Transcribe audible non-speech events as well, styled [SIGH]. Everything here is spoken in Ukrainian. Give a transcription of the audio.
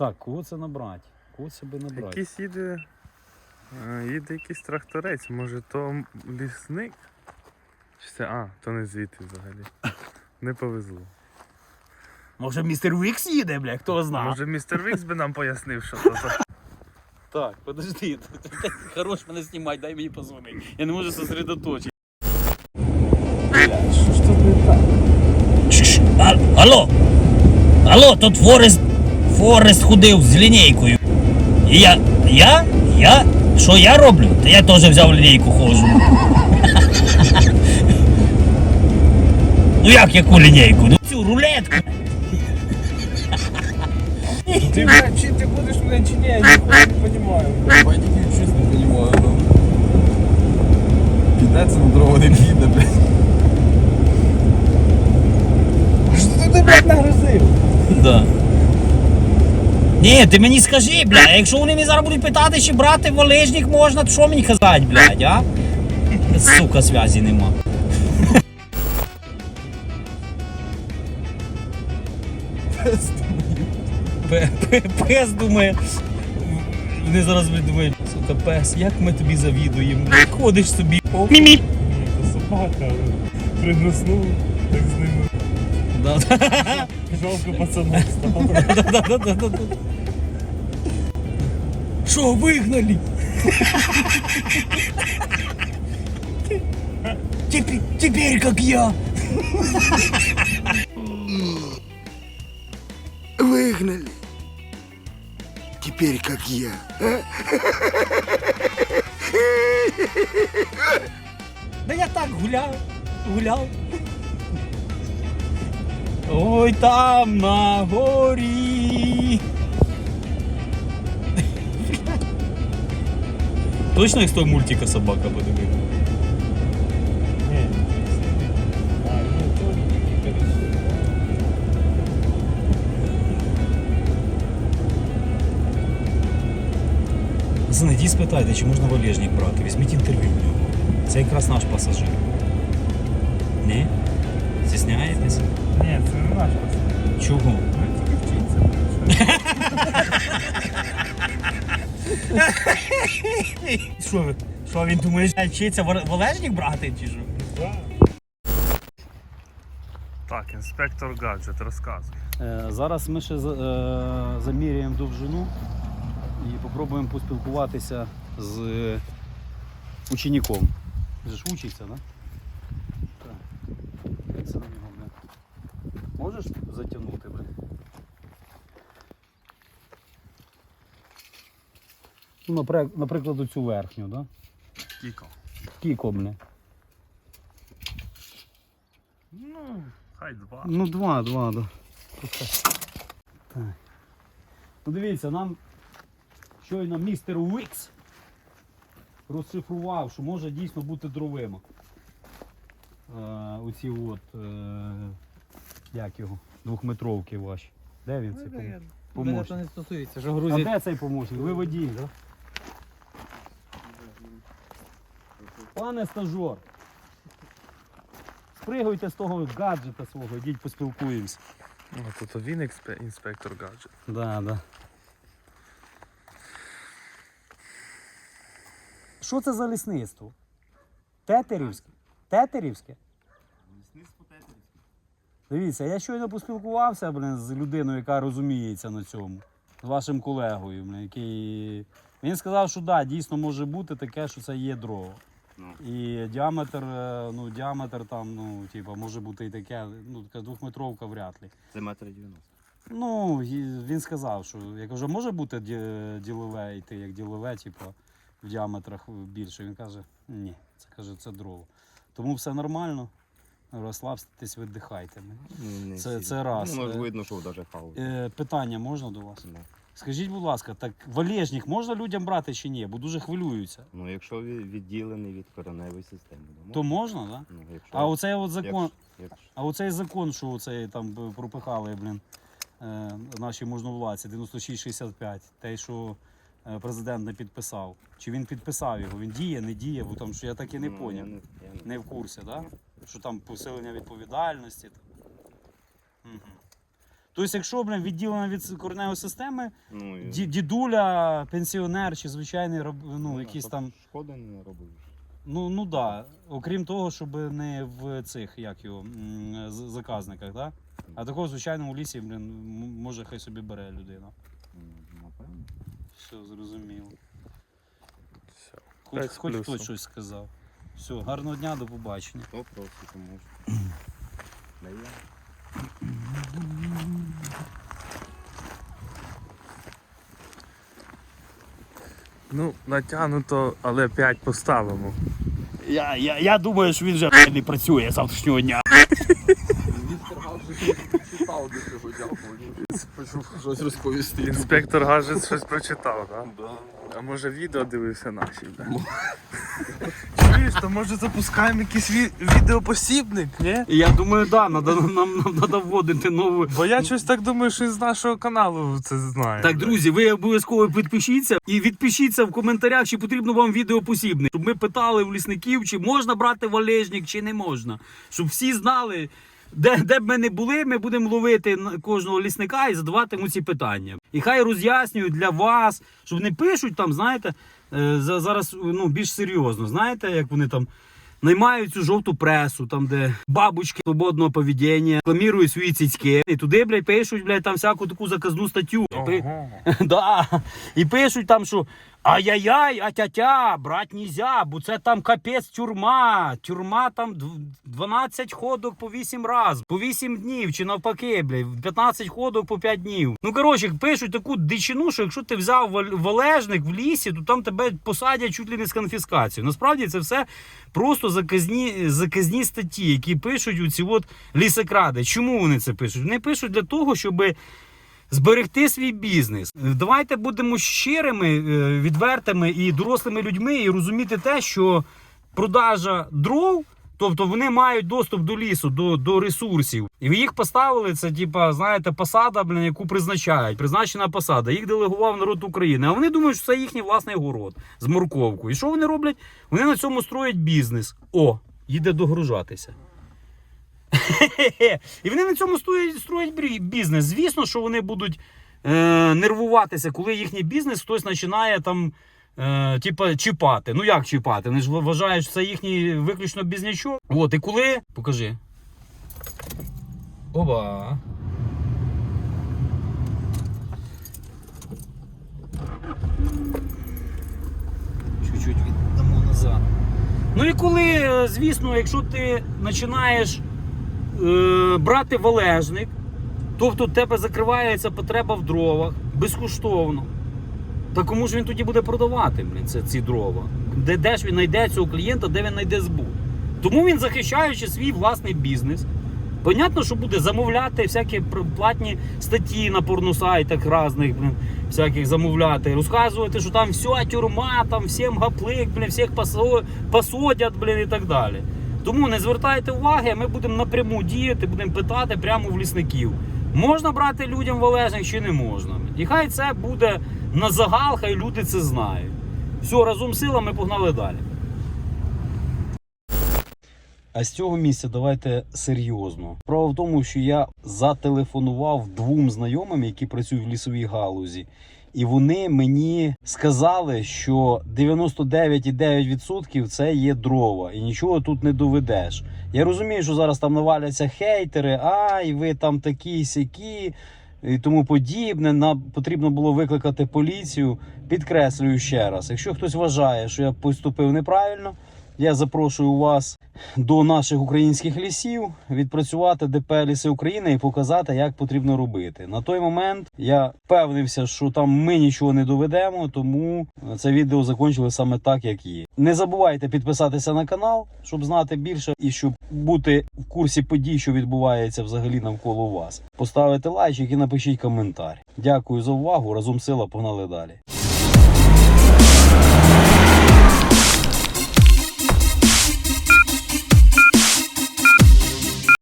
Так, кого це набрати? Кого себе набрати? Якийсь їде. Їде якийсь тракторець, може то лісник? Чи це. А, то не звідти взагалі. Не повезло. Може містер Вікс їде, бля, хто знає. Може містер Вікс би нам пояснив, що то. Так, подожди, [LAUGHS] хорош мене знімай, дай мені позвонити. Я не можу сосредоточити. Що ж тут не так? Алло! Алло, тут Форест. Форест ходив з лінійкою. І я. Я? Я? Що я роблю? Та я теж взяв лінійку ходжу. Ну як яку лінійку? Ну цю рулетку. Ти чи ти будеш мене чи ні, я не розумію. Батьків щось не розумію. Ну. Підеться на дорогу не піде, блядь. Що ти, блядь, нагрузив? Да. Ні, ти мені скажи, бля, якщо вони мені зараз будуть питати, чи брати валежник можна, то що мені казати, блядь, а? Сука, зв'язі нема. Пе- пе- Пес думає. Вони зараз думають, сука, пес, як ми тобі завідуємо? Ходиш собі. Мі-мі. Собака, але приноснув, так з ними. Да, да, Жалко пацанов стало. [LAUGHS] да, да, да, да. Що, вигнали? Теперь, теперь как я. Выгнали. Теперь как я. Да я так гуляв, гуляв. Ой, там на горі. Точно як з того мультика собака подивив? Ні, а, ні, то коротше. Знайдіть, спитайте, чи можна валежник брати. Візьміть інтерв'ю в нього. Це якраз наш пасажир. Ні? Стісняєтесь? Ні, це не наш пацан. Чого? Він тільки вчиться. Що ви? Що він думає, що вчиться ва- валежник брати чи що? Так, інспектор гаджет, розказуй. Е, Зараз ми ще за- е, заміряємо довжину і попробуємо поспілкуватися з е, учеником. Він ж учиться, да? так? Як це на нього, бля? Можеш затягнути, бля? Ну, наприклад, оцю верхню, да? Кіко. Кіко, бля. Ну, хай два. Ну, два, два, да. Так. Ну, дивіться, нам щойно містер Уікс розшифрував, що може дійсно бути дровима. Е, оці от, е, як його, двохметровки ваші. Де він цей пом- Мене помощник? то не стосується, що А грузять. де цей помощник? Ви водій, так? Пане стажор, спригуйте з того гаджета свого, йдіть поспілкуємося. А тут він експе- інспектор гаджет. Да, да. Що це за лісництво? Тетерівське? Тетерівське? Дивіться, я щойно поспілкувався блин, з людиною, яка розуміється на цьому. З вашим колегою, блин, який. Він сказав, що да, дійсно може бути таке, що це є дрова. Ну. І діаметр, е, ну, діаметр там, ну, типа, може бути і таке, ну, така двохметровка вряд ли. Це метр 90. Ну, він сказав, що як вже може бути ді- ділове йти, як ділове, типу, в діаметрах більше. Він каже, ні, це каже, це дрова. Тому все нормально. Розслабтесь, видихайте. Не Це- це раз. Ну, видно, що навіть. Е, питання можна до вас? Ну. Скажіть, будь ласка, так валежник можна людям брати чи ні? Бо дуже хвилюються. Ну, якщо він відділений від кореневої системи, то То можна, так? Да? Ну, якщо, А оцей от закон, якщо- якщо- А оцей закон, що оцей там пропихали, блін, е, наші можновладці, 9665, те, що е, президент не підписав. Чи він підписав його? Він діє, не діє, бо там що я так і не Ну, поняв. не- Не в курсі, так? Да? Що там посилення відповідальності. Угу. Тобто, якщо блін, відділено від кореневої системи, Ну, і... ді- дідуля, пенсіонер чи звичайний роб- ну, да, якийсь щоб там. Шкоди не робив. Ну, ну да. Окрім того, щоб не в цих, як його, м, з- заказниках, да? А такого звичайному лісі, блін, м- може хай собі бере людина. М, Напевно. Все, зрозуміло. Все. Хоч, П'ять з хоч плюсом. хтось щось сказав. Все, гарного дня, до побачення. Може. Да я. Ну, натягнуто, але 5 поставимо. Я, я, я думаю, що він вже [LAUGHS] не працює з завтрашнього дня. Щось розповісти. Інспектор гаджет щось прочитав, так? Да? А може відео дивився наші, так? [LAUGHS] Чуєш, то може запускаємо якийсь ві- відеопосібник, ні? Я думаю, да, надо, нам, нам треба вводити нову. Бо я щось так думаю, що з нашого каналу це знає. Так, друзі, ви обов'язково підпишіться і відпишіться в коментарях, чи потрібно вам відеопосібник. Щоб ми питали в лісників, чи можна брати валежник, чи не можна. Щоб всі знали, де, де б ми не були, ми будемо ловити на- кожного лісника і задавати йому ці питання. І хай роз'яснюють для вас, щоб не пишуть там, знаєте, зараз ну, більш серйозно. Знаєте, як вони там. Наймають цю жовту пресу, там де бабочки свободного поведіння, рекламірують свої цицьки. І туди, блядь, пишуть, блядь, там всяку таку заказну статтю. Ага. [LAUGHS] Да. І пишуть там, що ай-яй-яй, а-тя-тя, брать нельзя, бо це там капець тюрма. Тюрма там дв- 12 ходок по 8 разів, по 8 днів, чи навпаки, блядь, 15 ходок по 5 днів. Ну, коротше, пишуть таку дичину, що якщо ти взяв вал- валежник в лісі, то там тебе посадять чуть ли не з конфіскацією. Насправді це все просто заказні, заказні статті, які пишуть у ці от лісокради. Чому вони це пишуть? Вони пишуть для того, щоби зберегти свій бізнес. Давайте будемо щирими, е, відвертими і дорослими людьми, і розуміти те, що продажа дров. Тобто вони мають доступ до лісу, до, до ресурсів. І ви їх поставили, це типа, знаєте, посада, блін, яку призначають. Призначена посада. Їх делегував народ України. А вони думають, що це їхній власний город з морковкою. І що вони роблять? Вони на цьому строять бізнес. О, їде догружатися. [LAUGHS] І вони на цьому строять, бізнес. Звісно, що вони будуть е, нервуватися, коли їхній бізнес хтось починає там. Е, типа чіпати. Ну як чіпати? Вони ж вважають, що це їхній виключно бізнячок. От, і коли. Покажи. Оба. Чуть-чуть віддамо назад. Ну і коли, е, звісно, якщо ти починаєш е, брати валежник, тобто в тебе закривається потреба в дровах безкоштовно. Та кому ж він тоді буде продавати блін, ці дрова? Де, де ж він знайде цього клієнта, де він знайде збут? Тому він, захищаючи свій власний бізнес, понятно, що буде замовляти всякі платні статті на порносайтах різних, блін, всяких замовляти, розказувати, що там все тюрма, там всім гаплик, блін, всіх посо- посадять, блін, і так далі. Тому не звертайте уваги, ми будемо напряму діяти, будемо питати прямо в лісників. Можна брати людям валежник чи не можна. І хай це буде на загал, хай люди це знають. Все, разом з силами погнали далі. А з цього місця давайте серйозно. Справа в тому, що я зателефонував двом знайомим, які працюють в лісовій галузі, і вони мені сказали, що 99,9% це є дрова, і нічого тут не доведеш. Я розумію, що зараз там наваляться хейтери, ай, ви там такі сякі. І тому подібне, нам потрібно було викликати поліцію. Підкреслюю ще раз: якщо хтось вважає, що я поступив неправильно, я запрошую вас до наших українських лісів відпрацювати ДП Ліси України і показати, як потрібно робити. На той момент я впевнився, що там ми нічого не доведемо, тому це відео закончили саме так, як є. Не забувайте підписатися на канал, щоб знати більше і щоб бути в курсі подій, що відбувається взагалі навколо вас. Поставити лайчик і напишіть коментар. Дякую за увагу. Разом сила погнали далі.